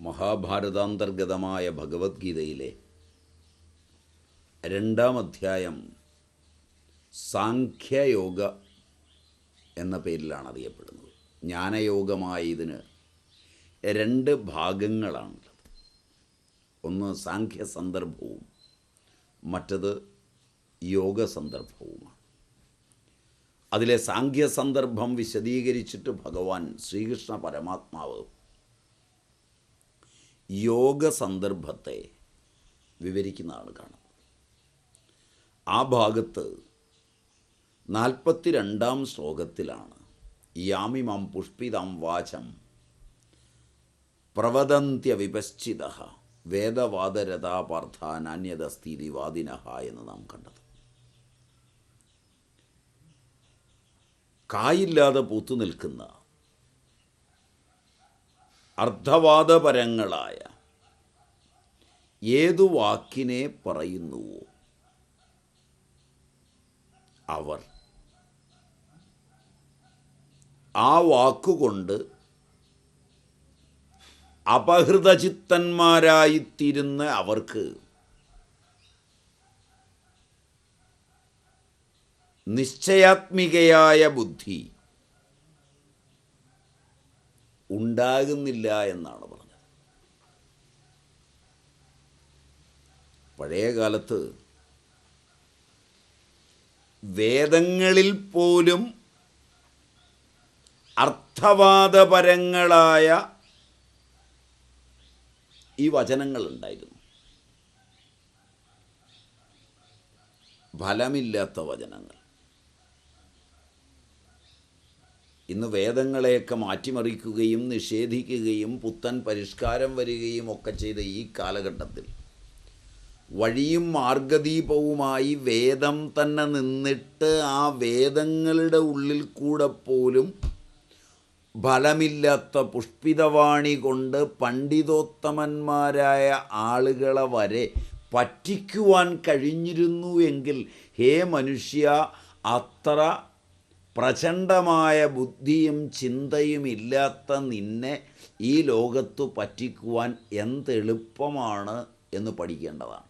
മഹാഭാരതാന്തർഗതമായ ഭഗവത്ഗീതയിലെ രണ്ടാം അധ്യായം സാഖ്യയോഗ എന്ന പേരിലാണ് അറിയപ്പെടുന്നത് ജ്ഞാനയോഗമായ ഇതിന് രണ്ട് ഭാഗങ്ങളാണുള്ളത്. ഒന്ന് സാഖ്യ സന്ദർഭവും മറ്റത് യോഗ സന്ദർഭവുമാണ് അതിലെ സാഖ്യ സന്ദർഭം വിശദീകരിച്ചിട്ട് ഭഗവാൻ ശ്രീകൃഷ്ണ പരമാത്മാവ് യോഗ സന്ദർഭത്തെ വിവരിക്കുന്നതാണ് കാണുന്നത് ആ ഭാഗത്ത് നാൽപ്പത്തി രണ്ടാം ശ്ലോകത്തിലാണ് യാമിമാം പുഷ്പിതാം വാചം പ്രവദന്ത്യ വിപശ്ചിത വാദിനഹ എന്ന് നാം കണ്ടത്. കായില്ലാതെ പൂത്തു നിൽക്കുന്ന അർദ്ധവാദപരങ്ങളായ ഏതു വാക്കിനെ പറയുന്നുവോ അവർ ആ വാക്കുകൊണ്ട് അപഹൃതചിത്തന്മാരായിത്തീരുന്ന അവർക്ക് നിശ്ചയാത്മികയായ ബുദ്ധി ഉണ്ടാകുന്നില്ല എന്നാണ് പറഞ്ഞത്. പഴയ കാലത്ത് വേദങ്ങളിൽ പോലും അർത്ഥവാദപരങ്ങളായ ഈ വചനങ്ങൾ ഉണ്ടായിരുന്നു ഫലമില്ലാത്ത വചനങ്ങൾ. ഇന്ന് വേദങ്ങളെയൊക്കെ മാറ്റിമറിക്കുകയും നിഷേധിക്കുകയും പുത്തൻ പരിഷ്കാരം വരികയും ഒക്കെ ചെയ്ത ഈ കാലഘട്ടത്തിൽ വഴിയും മാർഗദീപവുമായി വേദം തന്നെ നിന്നിട്ട് ആ വേദങ്ങളുടെ ഉള്ളിൽ കൂടെ പോലും ഫലമില്ലാത്ത പുഷ്പിതവാണി കൊണ്ട് പണ്ഡിതോത്തമന്മാരായ ആളുകളെ വരെ പറ്റിക്കുവാൻ കഴിഞ്ഞിരുന്നു എങ്കിൽ ഹേ മനുഷ്യ അത്ര പ്രചണ്ഡമായ ബുദ്ധിയും ചിന്തയും ഇല്ലാത്ത നിന്നെ ഈ ലോകത്തു പറ്റിക്കുവാൻ എന്തെളുപ്പമാണ് എന്ന് പഠിക്കേണ്ടതാണ്.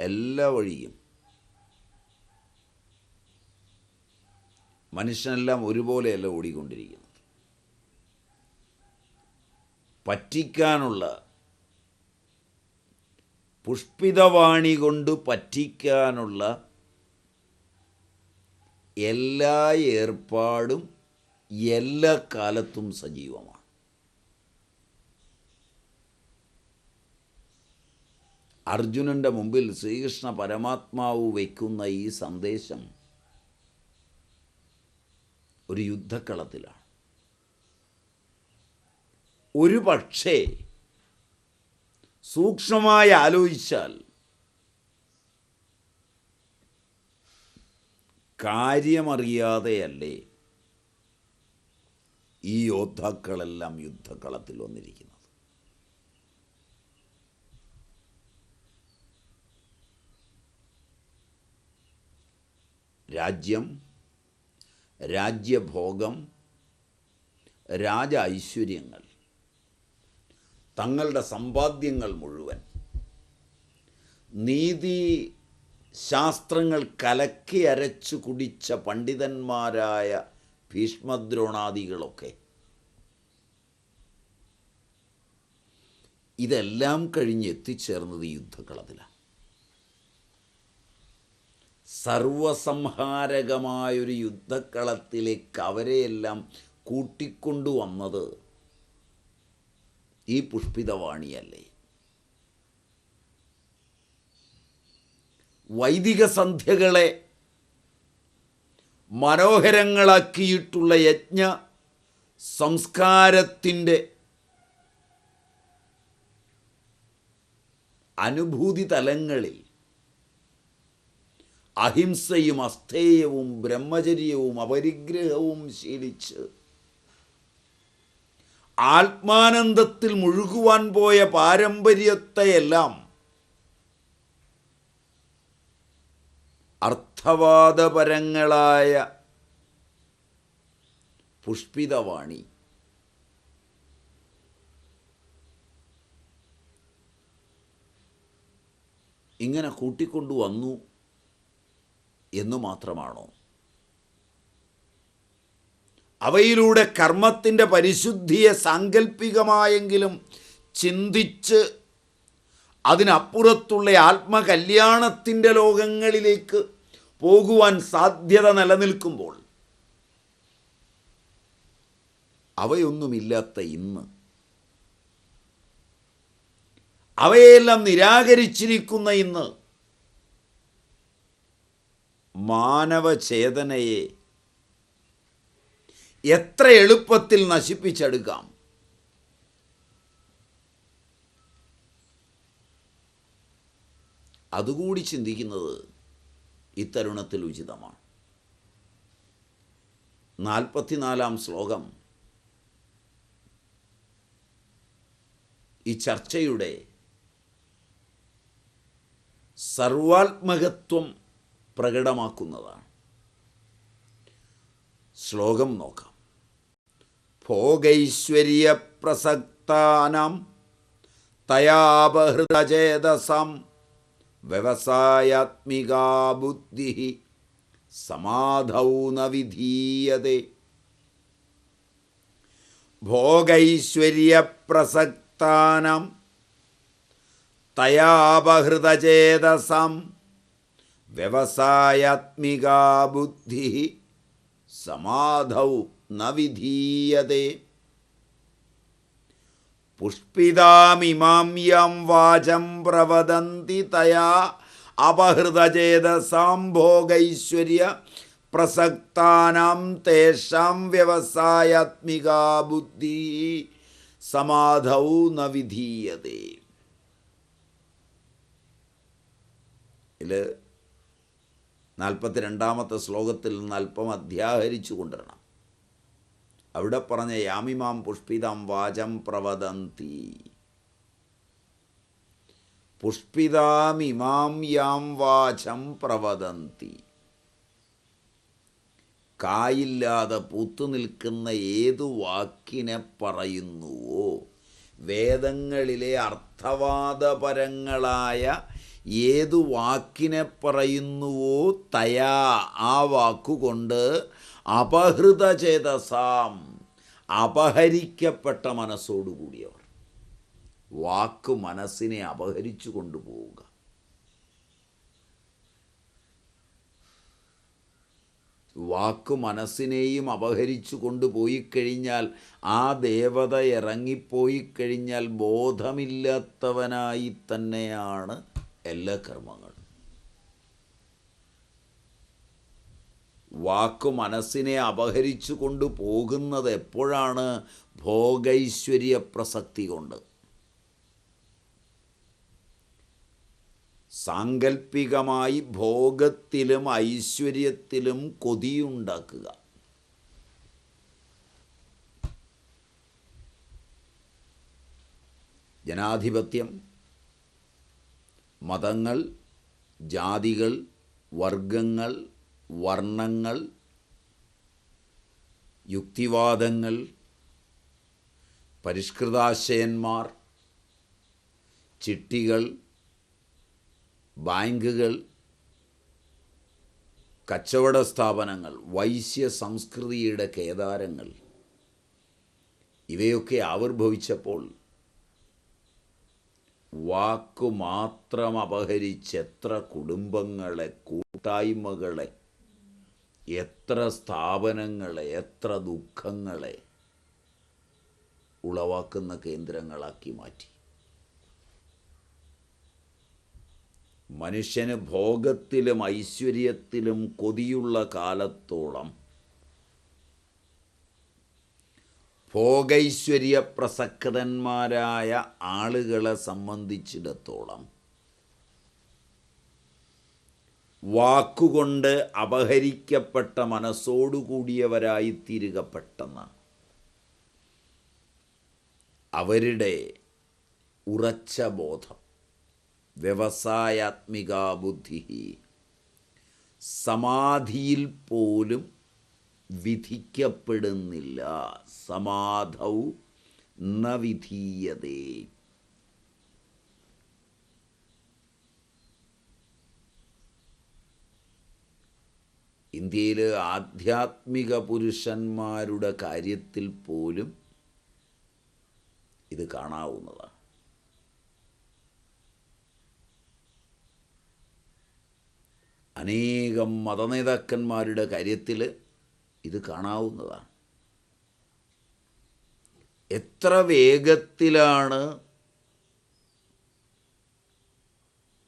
എല്ലാ വഴിയും. മനുഷ്യനെല്ലാം ഒരുപോലെയല്ല ഓടിക്കൊണ്ടിരിക്കുന്നത്. പറ്റിക്കാനുള്ള പുഷ്പിതവാണി കൊണ്ട് പറ്റിക്കാനുള്ള എല്ലാ ഏർപ്പാടും എല്ലാ കാലത്തും സജീവമാണ്. അർജുനന്റെ മുമ്പിൽ ശ്രീകൃഷ്ണ പരമാത്മാവ് വയ്ക്കുന്ന ഈ സന്ദേശം ഒരു യുദ്ധക്കളത്തിലാണ്. ഒരു പക്ഷേ സൂക്ഷ്മമായി ആലോചിച്ചാൽ കാര്യമറിയാതെയല്ലേ ഈ യോദ്ധാക്കളെല്ലാം യുദ്ധക്കളത്തിൽ വന്നിരിക്കുന്നത്? രാജ്യം രാജ്യഭോഗം രാജ ഐശ്വര്യങ്ങൾ. തങ്ങളുടെ സമ്പാദ്യങ്ങൾ മുഴുവൻ. നീതി ശാസ്ത്രങ്ങൾ കലക്കി അരച്ചു കുടിച്ച പണ്ഡിതന്മാരായ ഭീഷ്മദ്രോണാദികളൊക്കെ. ഇതെല്ലാം കഴിഞ്ഞ് എത്തിച്ചേർന്നത് യുദ്ധക്കളത്തിലാണ് സർവസംഹാരകമായൊരു യുദ്ധക്കളത്തിലേക്ക് അവരെയെല്ലാം കൂട്ടിക്കൊണ്ടുവന്നത് ഈ പുഷ്പിതവാണിയല്ലേ? വൈദിക സന്ധ്യകളെ മനോഹരങ്ങളാക്കിയിട്ടുള്ള യജ്ഞ സംസ്കാരത്തിന്റെ അനുഭൂതി തലങ്ങളിൽ അഹിംസയും അസ്ഥേയവും ബ്രഹ്മചര്യവും അപരിഗ്രഹവും ശീലിച്ച് ആത്മാനന്ദത്തിൽ മുഴുകുവാൻ പോയ പാരമ്പര്യത്തെയെല്ലാം അർത്ഥവാദപരങ്ങളായ പുഷ്പിതവാണി. ഇങ്ങനെ കൂട്ടിക്കൊണ്ടുവന്നു എന്നു മാത്രമാണോ? അവയിലൂടെ കർമ്മത്തിന്റെ പരിശുദ്ധിയെ സാങ്കല്പികമായെങ്കിലും ചിന്തിച്ച് അതിനപ്പുറത്തുള്ള ആത്മകല്യാണത്തിന്റെ ലോകങ്ങളിലേക്ക് പോകുവാൻ സാധ്യത നിലനിൽക്കുമ്പോൾ അവയൊന്നുമില്ലാത്ത ഇന്ന് അവയെല്ലാം നിരാകരിച്ചിരിക്കുന്ന ഇന്ന് മാനവചേതനയെ എത്ര എളുപ്പത്തിൽ നശിപ്പിച്ചെടുക്കാം? അതുകൂടി ചിന്തിക്കുന്നത് ഇത്തരുണത്തിൽ ഉചിതമാണ്. നാൽപ്പത്തിനാലാം ശ്ലോകം ഈ ചർച്ചയുടെ സർവാത്മകത്വം പ്രകടമാക്കുന്നതാണ്. ശ്ലോകം നോക്കാം. ഭോഗൈശ്വര്യപ്രസക്താനാം തയാപഹൃതചേതസാം വ്യവസായാത്മികാ ബുദ്ധി സമാധൗ ന വിധീയതേ. ഭോഗൈശ്വര്യപ്രസക്താനാം തയാപഹൃതചേതസാം വ്യവസായാത്മികാ ബുദ്ധി സമാധൗ ന വിധീയതേ. പുഷ്പിതാമിമാം യം വാചം പ്രവദന്തി തയാ അപഹൃതചേതസാം ഭോഗൈശ്വര്യ പ്രസക്താനാം തേഷാം വ്യവസായാത്മികാ ബുദ്ധി സമാധൗ ന വിധീയതേ. ഇതിൽ നാൽപ്പത്തിരണ്ടാമത്തെ ശ്ലോകത്തിൽ നിന്ന് അല്പം അധ്യാഹരിച്ചു കൊണ്ടുവരണം അവിടെ പറഞ്ഞ യാമിമാം പുഷ്പിതം വാചം പ്രവദന്തി. പുഷ്പിതാമിമാം യാം വാചം പ്രവദന്തി. കായില്ലാതെ പൂത്തു നിൽക്കുന്ന ഏതു വാക്കിനെ പറയുന്നുവോ? വേദങ്ങളിലെ അർത്ഥവാദപരങ്ങളായ ഏതു വാക്കിനെ പറയുന്നുവോ തയാ ആ വാക്കുകൊണ്ട് അപഹൃത ചേതസാം അപഹരിക്കപ്പെട്ട മനസ്സോടുകൂടിയവർ. വാക്ക് മനസ്സിനെ അപഹരിച്ചു കൊണ്ടുപോവുക. വാക്ക് മനസ്സിനെയും അപഹരിച്ചു കൊണ്ടുപോയി കഴിഞ്ഞാൽ ആ ദേവത ഇറങ്ങിപ്പോയി കഴിഞ്ഞാൽ ബോധമില്ലാത്തവനായി തന്നെയാണ് എല്ലാ കർമ്മങ്ങളും. വാക്കു മനസ്സിനെ അപഹരിച്ചു കൊണ്ടു പോകുന്നത് എപ്പോഴാണ്? ഭോഗൈശ്വര്യ പ്രസക്തി കൊണ്ട്. സാങ്കല്പികമായി ഭോഗത്തിലും ഐശ്വര്യത്തിലും കൊതിയുണ്ടാക്കുക. ജനാധിപത്യം മതങ്ങൾ ജാതികൾ വർഗങ്ങൾ വർണങ്ങൾ യുക്തിവാദങ്ങൾ പരിഷ്കൃതാശയന്മാർ ചിട്ടികൾ ബാങ്കുകൾ കച്ചവട സ്ഥാപനങ്ങൾ വൈശ്യ സംസ്കൃതിയുടെ കേദാരങ്ങൾ ഇവയൊക്കെ ആവിർഭവിച്ചപ്പോൾ വാക്കു മാത്രം അപഹരിച്ച് എത്ര കുടുംബങ്ങളെ കൂട്ടായ്മകളെ എത്ര സ്ഥാപനങ്ങളെ എത്ര ദുഃഖങ്ങളെ ഉളവാക്കുന്ന കേന്ദ്രങ്ങളാക്കി മാറ്റി. മനുഷ്യന് ഭോഗത്തിലും ഐശ്വര്യത്തിലും കൊതിയുള്ള കാലത്തോളം ഭോഗൈശ്വര്യ പ്രസക്തന്മാരായ ആളുകളെ സംബന്ധിച്ചിടത്തോളം വാക്കുകൊണ്ട് അപഹരിക്കപ്പെട്ട മനസ്സോടുകൂടിയവരായി തീരുക പെട്ടെന്ന് അവരുടെ ഉറച്ച ബോധം വ്യവസായാത്മിക ബുദ്ധി സമാധിയിൽ പോലും വിധിക്കപ്പെടുന്നില്ല. സമാധൗ ന വിധീയതേ ഇന്ത്യയിൽ ആധ്യാത്മിക പുരുഷന്മാരുടെ കാര്യത്തിൽ പോലും ഇത് കാണാവുന്നതാണ്. അനേകം മതനേതാക്കന്മാരുടെ കാര്യത്തിൽ ഇത് കാണാവുന്നതാണ്. എത്ര വേഗത്തിലാണ്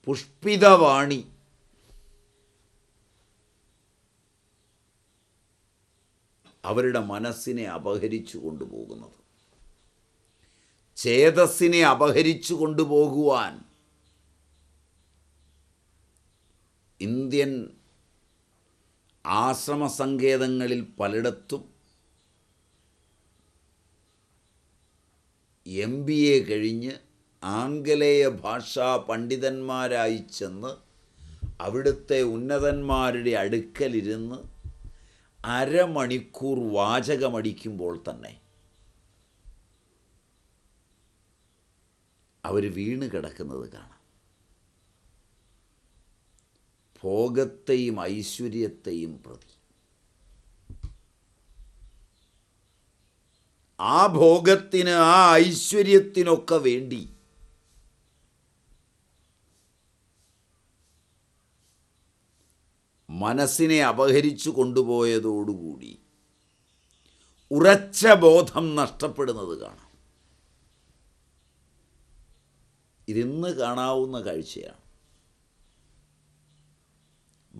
പുഷ്പിതവാണി അവരുടെ മനസ്സിനെ അപഹരിച്ചു കൊണ്ടുപോകുന്നത്. ചേതസ്സിനെ അപഹരിച്ചു കൊണ്ടുപോകുവാൻ ഇന്ത്യൻ ആശ്രമ സങ്കേതങ്ങളിൽ പലയിടത്തും എം ബി എ കഴിഞ്ഞ് ആംഗലേയ ഭാഷാ പണ്ഡിതന്മാരായി ചെന്ന് അവിടുത്തെ ഉന്നതന്മാരുടെ അടുക്കലിരുന്ന് അരമണിക്കൂർ വാചകമടിക്കുമ്പോൾ തന്നെ അവർ വീണ് കിടക്കുന്നത് കാണാം. ഭോഗത്തെയും ഐശ്വര്യത്തെയും പ്രതി. ആ ഭോഗത്തിന് ആ ഐശ്വര്യത്തിനൊക്കെ വേണ്ടി മനസ്സിനെ അപഹരിച്ചു കൊണ്ടുപോയതോടുകൂടി ഉറച്ച ബോധം നഷ്ടപ്പെടുന്നത് കാണാം. ഇതിന്ന് കാണാവുന്ന കാഴ്ചയാണ്.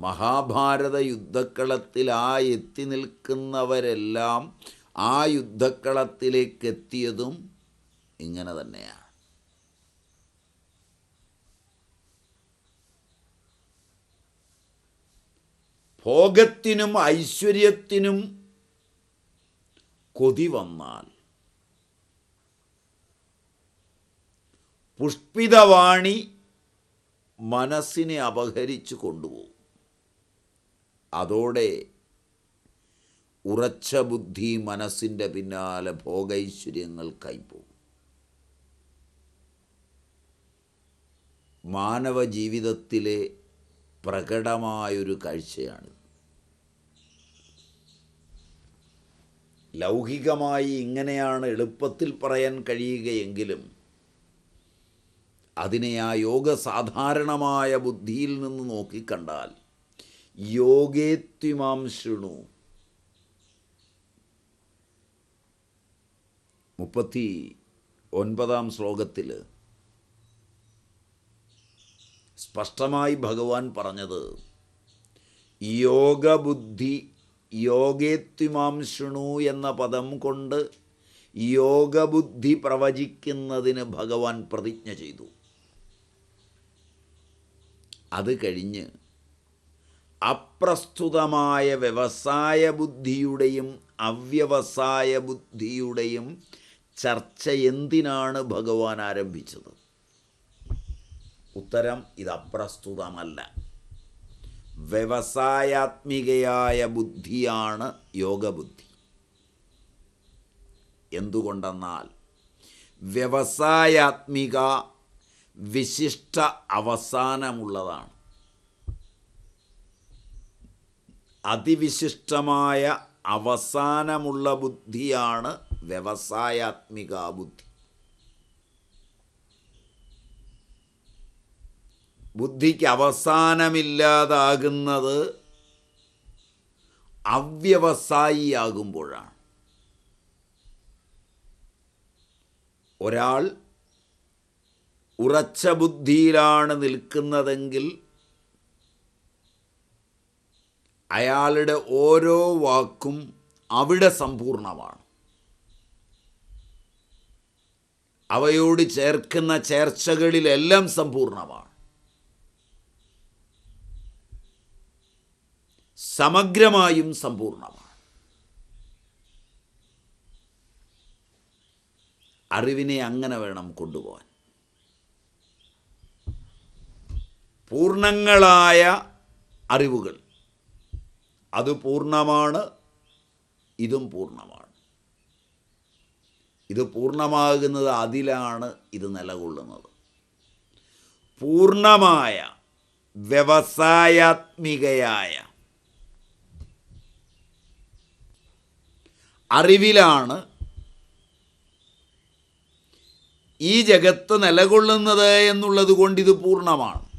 മഹാഭാരത യുദ്ധക്കളത്തിൽ എത്തി നിൽക്കുന്നവരെല്ലാം ആ യുദ്ധക്കളത്തിലേക്ക് എത്തിയതും ഇങ്ങനെ തന്നെയാണ്. ഭോഗത്തിനും ഐശ്വര്യത്തിനും കൊതി വന്നാൽ പുഷ്പിതവാണി മനസ്സിനെ അപഹരിച്ചു കൊണ്ടുപോകും. അതോടെ ഉറച്ച ബുദ്ധി മനസ്സിന്റെ പിന്നാലെ ഭോഗൈശ്വര്യങ്ങൾക്കായി പോകും മാനവ ജീവിതത്തിലെ പ്രകടമായൊരു കാഴ്ചയാണ് ലൗകികമായി ഇങ്ങനെയാണ് എളുപ്പത്തിൽ പറയാൻ കഴിയുകയെങ്കിലും അതിനെ ആ യോഗ സാധാരണമായ ബുദ്ധിയിൽ നിന്ന് നോക്കിക്കണ്ടാൽ യോഗേത്വിമാം ശൃണു മുപ്പത്തി ഒൻപതാം ശ്ലോകത്തിൽ സ്പഷ്ടമായി ഭഗവാൻ പറഞ്ഞത് യോഗബുദ്ധി യോഗേത്വിമാം ശൃണു എന്ന പദം കൊണ്ട് യോഗബുദ്ധി പ്രവചിക്കുന്നതിന് ഭഗവാൻ പ്രതിജ്ഞ ചെയ്തു. അത് കഴിഞ്ഞ് അപ്രസ്തുതമായ വ്യവസായ ബുദ്ധിയുടെയും അവ്യവസായ ബുദ്ധിയുടെയും ചർച്ച എന്തിനാണ് ഭഗവാൻ ആരംഭിച്ചത്? ഉത്തരം ഇത് അപ്രസ്തുതമല്ല. വ്യവസായാത്മികയായ ബുദ്ധിയാണ് യോഗബുദ്ധി. എന്തുകൊണ്ടെന്നാൽ വ്യവസായാത്മിക വിശിഷ്ട അവസാനമുള്ളതാണ്. അതിവിശിഷ്ടമായ അവസാനമുള്ള ബുദ്ധിയാണ് വ്യവസായാത്മിക ബുദ്ധി ബുദ്ധിക്ക് അവസാനമില്ലാതാകുന്നത് അവ്യവസായിയാകുമ്പോഴാണ്. ഒരാൾ ഉറച്ച ബുദ്ധിയിലാണ് നിൽക്കുന്നതെങ്കിൽ അയാളുടെ ഓരോ വാക്കും അവിടെ സമ്പൂർണമാണ്. അവയോട് ചേർക്കുന്ന ചേർച്ചകളിലെല്ലാം സമ്പൂർണമാണ്. സമഗ്രമായും സമ്പൂർണമാണ്. അറിവിനെ അങ്ങനെ വേണം കൊണ്ടുപോകാൻ പൂർണങ്ങളായ അറിവുകൾ. അത് പൂർണമാണ് ഇതും പൂർണമാണ്. ഇത് പൂർണമാകുന്നത് അതിലാണ് ഇത് നിലകൊള്ളുന്നത്. പൂർണമായ വ്യവസായാത്മികയായ അറിവിലാണ് ഈ ജഗത്ത് നിലകൊള്ളുന്നത് എന്നുള്ളത് കൊണ്ട് ഇത് പൂർണമാണ്.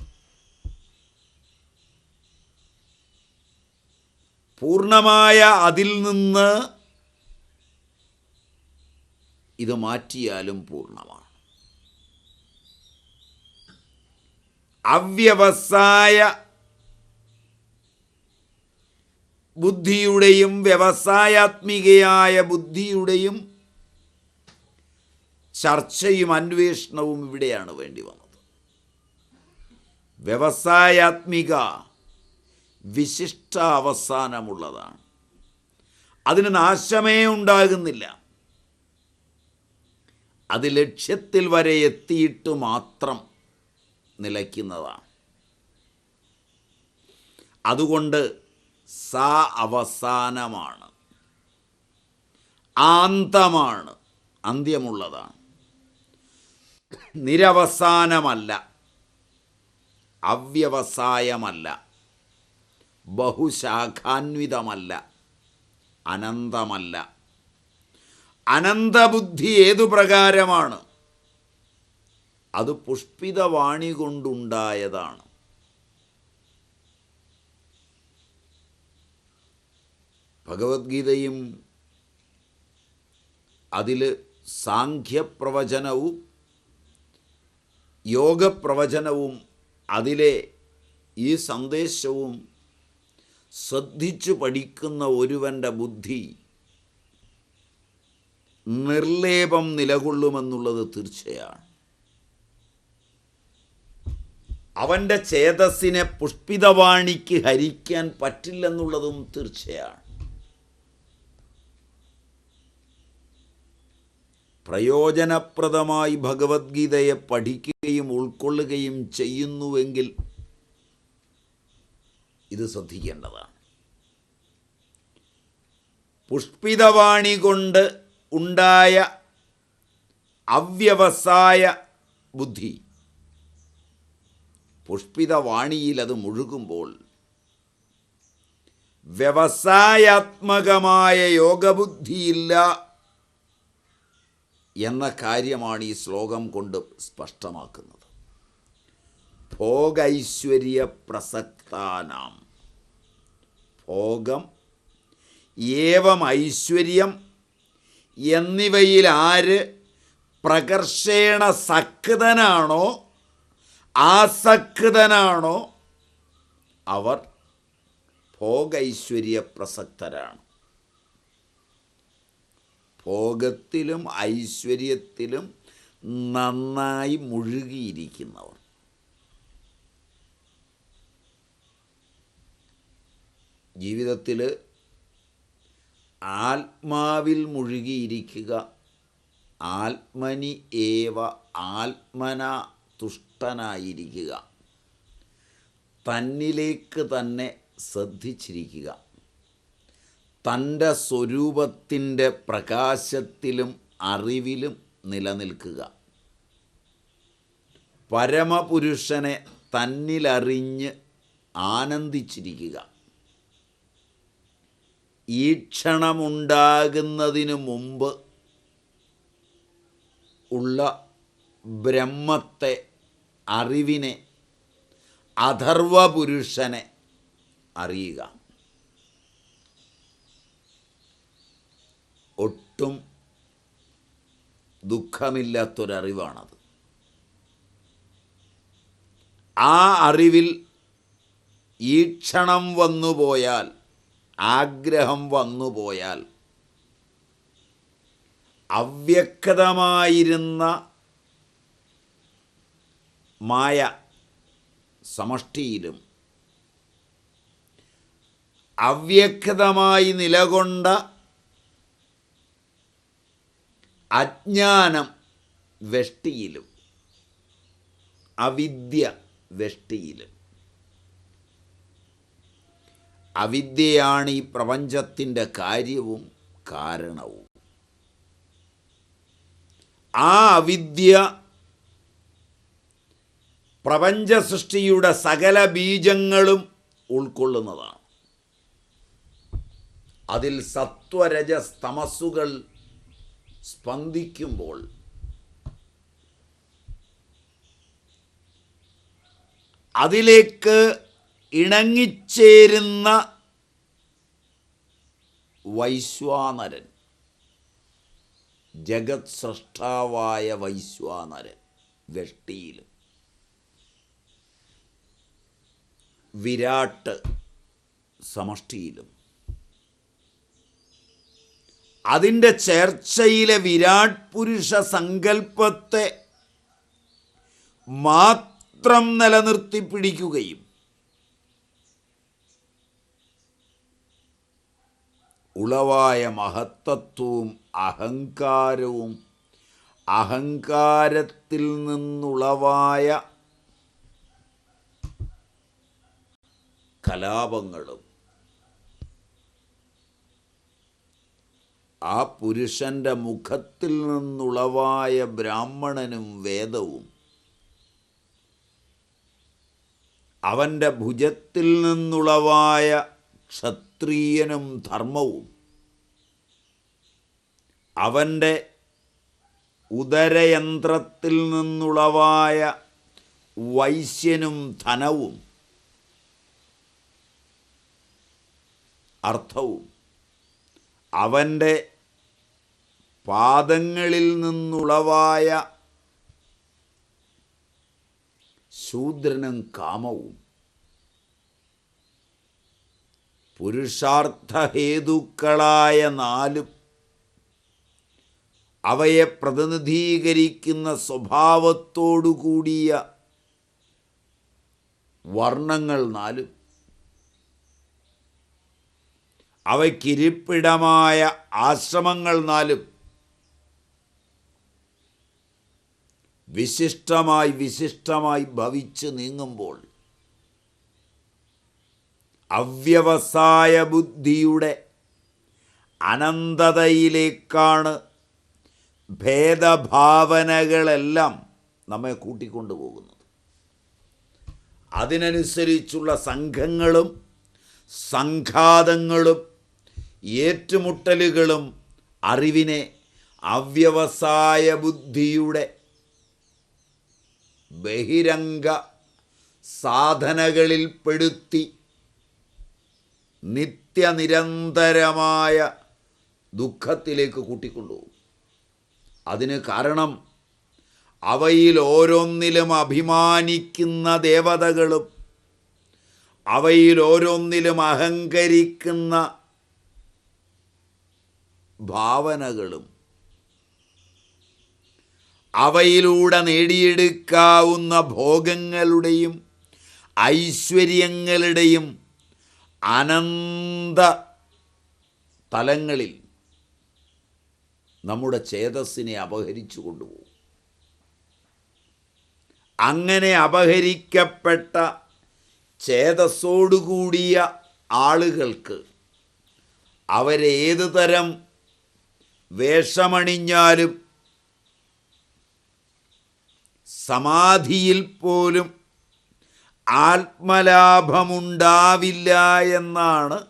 പൂർണമായ അതിൽ നിന്ന് ഇത് മാറ്റിയാലും പൂർണമാണ് അവ്യവസായ ബുദ്ധിയുടെയും വ്യവസായാത്മികയായ ബുദ്ധിയുടെയും ചർച്ചയും അന്വേഷണവും ഇവിടെയാണ് വേണ്ടി വന്നത്. വ്യവസായാത്മിക വിശിഷ്ട അവസാനമുള്ളതാണ് അതിന് നാശമേ ഉണ്ടാകുന്നില്ല. അത് ലക്ഷ്യത്തിൽ വരെ എത്തിയിട്ട് മാത്രം നിലയ്ക്കുന്നതാണ്. അതുകൊണ്ട് സാ അവസാനമാണ്. ആന്തമാണ് അന്ത്യമുള്ളതാണ്. നിരവസാനമല്ല അവ്യവസായമല്ല. ബഹുശാഖാന്വിതമല്ല അനന്തമല്ല. അനന്തബുദ്ധി ഏതു പ്രകാരമാണ്? അത് പുഷ്പിതവാണി കൊണ്ടുണ്ടായതാണ്. ഭഗവത്ഗീതയും അതിൽ സാഖ്യപ്രവചനവും യോഗപ്രവചനവും അതിലെ ഈ സന്ദേശവും ശ്രദ്ധിച്ചു പഠിക്കുന്ന ഒരുവന്റെ ബുദ്ധി നിർലേപം നിലകൊള്ളുമെന്നുള്ളത് തീർച്ചയാണ്. അവന്റെ ചേതസ്സിനെ പുഷ്പിതവാണിക്ക് ഹരിക്കാൻ പറ്റില്ലെന്നുള്ളതും തീർച്ചയാണ്. പ്രയോജനപ്രദമായി ഭഗവത്ഗീതയെ പഠിക്കുകയും ഉൾക്കൊള്ളുകയും ചെയ്യുന്നുവെങ്കിൽ ഇത് ശ്രദ്ധിക്കേണ്ടതാണ്. പുഷ്പിതവാണി കൊണ്ട് ഉണ്ടായ അവ്യവസായ ബുദ്ധി. പുഷ്പിതവാണിയിൽ അത് മുഴുകുമ്പോൾ വ്യവസായാത്മകമായ യോഗബുദ്ധിയില്ല എന്ന കാര്യമാണ് ഈ ശ്ലോകം കൊണ്ട് സ്പഷ്ടമാക്കുന്നത്. ഭോഗൈശ്വര്യ പ്രസക്താനാം ഭോഗം ഏവം ഐശ്വര്യം എന്നിവയിൽ ആര് പ്രകർഷേണ സക്തനാണോ ആസക്തനാണോ അവർ ഭോഗൈശ്വര്യ പ്രസക്തരാണ് ഭോഗത്തിലും ഐശ്വര്യത്തിലും നന്നായി മുഴുകിയിരിക്കുന്നവർ. ജീവിതത്തിൽ ആത്മാവിൽ മുഴുകിയിരിക്കുക. ആത്മനി ഏവ ആത്മന തുഷ്ടനായിരിക്കുക. തന്നിലേക്ക് തന്നെ ശ്രദ്ധിച്ചിരിക്കുക. തന്റെ സ്വരൂപത്തിന്റെ പ്രകാശത്തിലും അറിവിലും നിലനിൽക്കുക. പരമപുരുഷനെ തന്നിലറിഞ്ഞ് ആനന്ദിച്ചിരിക്കുക. ഈ ക്ഷണമുണ്ടാകുന്നതിനു മുമ്പ് ഉള്ള ബ്രഹ്മത്തെ അറിവിനെ അഥർവപുരുഷനെ അറിയുക. ഒട്ടും ദുഃഖമില്ലാത്തൊരറിവാണത്. ആ അറിവിൽ ഈക്ഷണം ക്ഷണം വന്നുപോയാൽ ആഗ്രഹം വന്നുപോയാൽ അവ്യക്തമായിരുന്ന മായ സമഷ്ടിയിലും അവ്യക്തമായി നിലകൊണ്ട അജ്ഞാനം വെഷ്ടിയിലും അവിദ്യ വെഷ്ടിയിലും അവിദ്യയാണ് ഈ പ്രപഞ്ചത്തിന്റെ കാര്യവും കാരണവും. ആ അവിദ്യ പ്രപഞ്ച സൃഷ്ടിയുടെ സകല ബീജങ്ങളും ഉൾക്കൊള്ളുന്നതാണ്. അതിൽ സത്വരജ തമസ്സുകൾ സ്പന്ദിക്കുമ്പോൾ അതിലേക്ക് ഇണങ്ങിച്ചേരുന്ന വൈശ്വാനരൻ. ജഗത് സൃഷ്ടാവായ വൈശ്വാനരൻ വെഷ്ടിയിലും. വിരാട്ട് സമഷ്ടിയിലും. അതിന്റെ ചേർച്ചയിലെ വിരാട് പുരുഷ സങ്കല്പത്തെ മാത്രം നിലനിർത്തി ഉളവായ മഹത്തത്വവും അഹങ്കാരവും അഹങ്കാരത്തിൽ നിന്നുളവായ കലാപങ്ങളും ആ പുരുഷന്റെ മുഖത്തിൽ നിന്നുളവായ ബ്രാഹ്മണനും വേദവും അവന്റെ ഭുജത്തിൽ നിന്നുളവായ ക്ഷത്രിയനും ധർമ്മവും. അവന്റെ ഉദരയന്ത്രത്തിൽ നിന്നുളവായ വൈശ്യനും ധനവും. അർത്ഥവും. അവന്റെ പാദങ്ങളിൽ നിന്നുളവായ ശൂദ്രനും കാമവും. പുരുഷാർത്ഥഹേതുക്കളായ നാലും അവയെ പ്രതിനിധീകരിക്കുന്ന സ്വഭാവത്തോടുകൂടിയ വർണങ്ങൾ നാലും. അവയ്ക്കിരിപ്പിടമായ ആശ്രമങ്ങൾ നാലും. വിശിഷ്ടമായി വിശിഷ്ടമായി ഭവിച്ചു നീങ്ങുമ്പോൾ അവ്യവസായ ബുദ്ധിയുടെ അനന്തതയിലേക്കാണ് ഭേദഭാവനകളെല്ലാം നമ്മെ കൂട്ടിക്കൊണ്ടുപോകുന്നത്. അതിനനുസരിച്ചുള്ള സംഘങ്ങളും സംഘാതങ്ങളും ഏറ്റുമുട്ടലുകളും അറിവിനെ അവ്യവസായ ബുദ്ധിയുടെ ബഹിരംഗ സാധനകളിൽ പെടുത്തി നിത്യനിരന്തരമായ ദുഃഖത്തിലേക്ക് കൂട്ടിക്കൊണ്ടുപോകും. അതിന് കാരണം അവയിൽ ഓരോന്നിലും അഭിമാനിക്കുന്ന ദേവതകളും അവയിൽ ഓരോന്നിലും അഹങ്കരിക്കുന്ന ഭാവനകളും അവയിലൂടെ നേടിയെടുക്കാവുന്ന ഭോഗങ്ങളുടെയും ഐശ്വര്യങ്ങളുടെയും അനന്ത തലങ്ങളിൽ നമ്മുടെ ചേതസ്സിനെ അപഹരിച്ചു കൊണ്ടുപോകും. അങ്ങനെ അപഹരിക്കപ്പെട്ട ചേതസ്സോടുകൂടിയ ആളുകൾക്ക് അവരേത് തരം വേഷമണിഞ്ഞാലും സമാധിയിൽ പോലും ആത്മലാഭമുണ്ടാവില്ല എന്നാണ്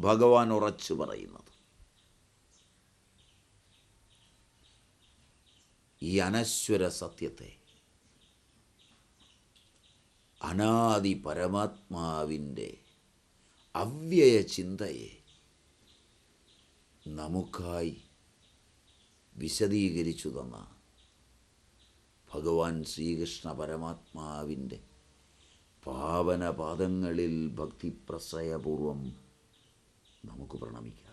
ഭഗവാൻ ഉറച്ചു പറയുന്നത്. ഈ അനശ്വര സത്യത്തെ അനാദി പരമാത്മാവിന്റെ അവ്യയ ചിന്തയെ നമുക്കായി വിശദീകരിച്ചു തന്ന ഭഗവാൻ ശ്രീകൃഷ്ണ പരമാത്മാവിന്റെ പാവനപാദങ്ങളിൽ ഭക്തിപ്രസയപൂർവം നമുക്ക് പ്രണമിക്കാം.